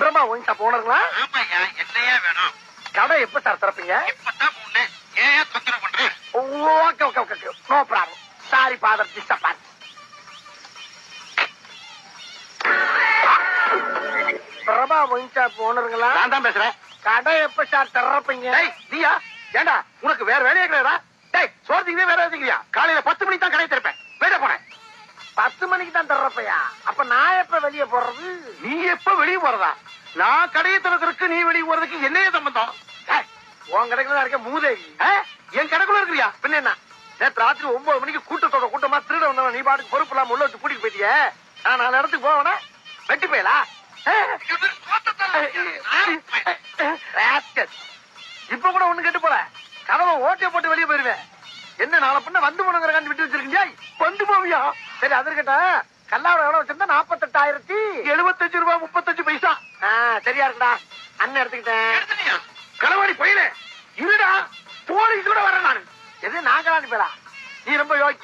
Brahma wine shop ஓனருங்களா ஆமாய்யா என்னையா வேணும்? கடை எப்ப சார் திறப்பீங்க? இப்பதான் மூணு. ஏன் தொந்தரவு பண்ற? Okay okay okay no problem sorry father disturb Prabha wine shop ஓனருங்களா நான் தான் பேசுறேன். கடை எப்ப சார் திறப்பீங்க? டேய் நீயா? ஏண்டா? உனக்கு வேற வேலையே கிடையாதா? டேய் சோர்த்திக்கவே வேற எதுக்குறியா? காலையில பத்து மணிக்கு தான் கடை திறப்பேன். வெளிய போனேன். பத்து மணிக்கு தான் திறப்பையா? அப்ப நான் எப்ப வெளியே போறது? நீ எப்ப வெளியே போறதா? நான் கடையை திறக்கிறதுக்கு நீ வெளியே போறதுக்கு என்னைய சம்பந்தம்? உன் கடைக்குள்ள தான் இருக்க மூதேவி. என் கடைக்குள்ள இருக்கிறியா? பின்ன என்ன? நேற்று ராத்திரி ஒன்பது மணிக்கு கூட்டத்தோட கூட்டமா திருட வந்தவன் நீ பாட்டுக்கு பொறுப்பு இல்லாம உள்ள வச்சு கூட்டிட்டு போயிட்டிய? நான் நாலு இடத்துக்கு போவனா? வெட்டி போயலா? இப்ப கூட ஒண்ணு கெட்டு போல. கதவை ஓட்டிய போட்டு வெளியே போயிருவேன். என்ன நாளை பண்ண வந்து போனுங்கிற கண்டு விட்டு வச்சிருக்கீங்க? வந்து போவியா? சரி அதற்கிட்ட கல்லாவோட எவ்வளவு வச்சிருந்தா? நாப்பத்தெட்டாயிரத்தி. எழுபத்தஞ்சு ரூபாய் முப்பத்தஞ்சு பைசா. சரியா இருக்குடா. அண்ணன் எடுத்துக்கிட்டேன். களவாடி போயில. இருடா போலீஸ் கூட வரேன் நான். எது நாங்களா அனுப்பலாம் நீ ரொம்ப யோக்கி